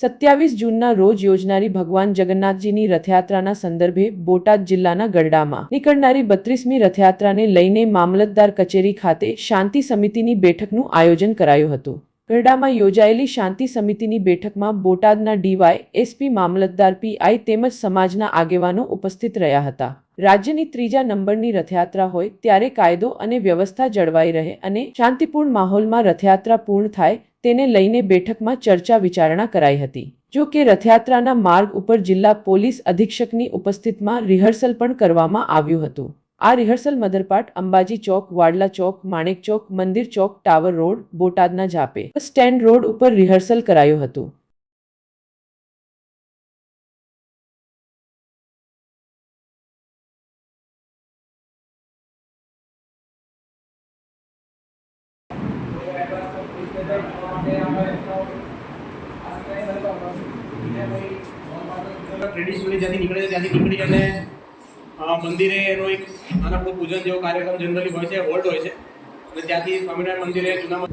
સત્યાવીસ જૂનના રોજ યોજનારી ભગવાન જગન્નાથજીની રથયાત્રાના સંદર્ભે બોટાદ જિલ્લાના ગરડામાં નીકળનારી બત્રીસમી રથયાત્રાને લઈને મામલતદાર કચેરી ખાતે શાંતિ સમિતિની બેઠકનું આયોજન કરાયું હતું. ગરડામાં યોજાયેલી શાંતિ સમિતિની બેઠકમાં બોટાદના ડીવાય એસપી મામલતદાર પીઆઈ તેમજ સમાજના આગેવાનો ઉપસ્થિત રહ્યા હતા. રાજ્યની ત્રીજા નંબરની રથયાત્રા હોય ત્યારે કાયદો અને વ્યવસ્થા જળવાઈ રહે અને શાંતિપૂર્ણ માહોલમાં રથયાત્રા પૂર્ણ થાય તેને લઈને બેઠકમાં ચર્ચા વિચારણા કરાઈ હતી. જો કે રથયાત્રાના માર્ગ ઉપર જિલ્લા પોલીસ અધિક્ષકની ઉપસ્થિતમાં રિહર્સલ પણ કરવામાં આવ્યું હતું. આ રિહર્સલ મધરપાટ અંબાજી ચોક, વાડલા ચોક, માણેક ચોક, મંદિર ચોક, ટાવર રોડ, બોટાદના જાપે સ્ટેન્ડ રોડ ઉપર રિહર્સલ કરાયું હતું. ટ્રેડિશનલી જ્યાંથી નીકળે ત્યાંથી નીકળી અને મંદિરે એનો એક નાનકડું પૂજન જેવો કાર્યક્રમ જનરલી હોય છે હોલ્ડ હોય છે અને ત્યાંથી સ્વામિનારાયણ મંદિરે જૂના.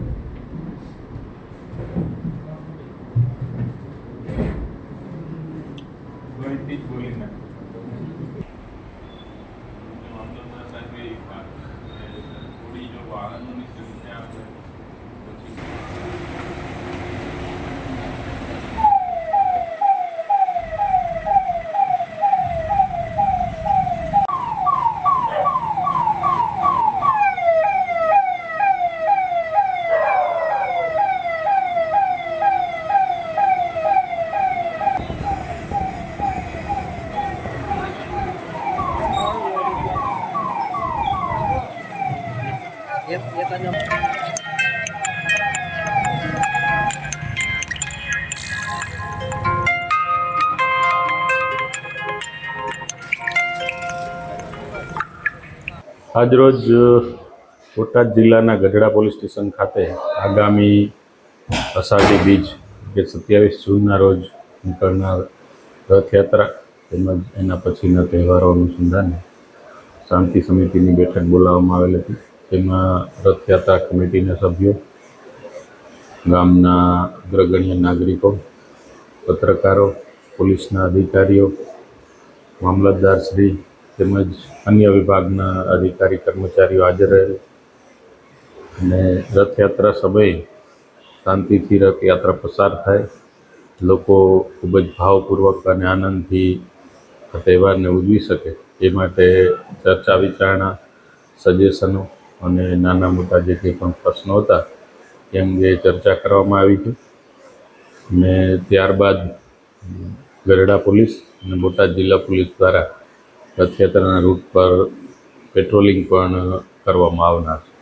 થોડી જો આનંદની સંખ્યા આવે આજરોજ બોટાદ જિલ્લાના ગઢડા પોલીસ સ્ટેશન ખાતે આગામી અષાઢી બીજ કે સત્યાવીસ જૂનના રોજ નીકળનાર રથયાત્રા તેમજ એના પછીના તહેવારો અનુસંધાને શાંતિ સમિતિની બેઠક બોલાવવામાં આવેલ હતી. તેમાં રથયાત્રા કમિટીના સભ્યો, ગામના અગ્રગણ્ય નાગરિકો, પત્રકારો, પોલીસના અધિકારીઓ, મામલતદાર શ્રી તેમજ અન્ય વિભાગના અધિકારી કર્મચારીઓ હાજર રહેલ અને રથયાત્રા સમયે શાંતિથી રથયાત્રા પસાર થાય. લોકો ખૂબ જ ભાવપૂર્વક અને આનંદથી તહેવારને ઉજવી શકે એ માટે ચર્ચા વિચારણા, સજેશનો અને નાના મોટા જે કંઈ પણ પ્રશ્નો હતા એ અંગે ચર્ચા કરવામાં આવી છે અને ત્યારબાદ ગરડા પોલીસ અને બોટાદ જિલ્લા પોલીસ દ્વારા રથયાત્રાના રૂટ પર પેટ્રોલિંગ પણ કરવામાં આવનાર છે.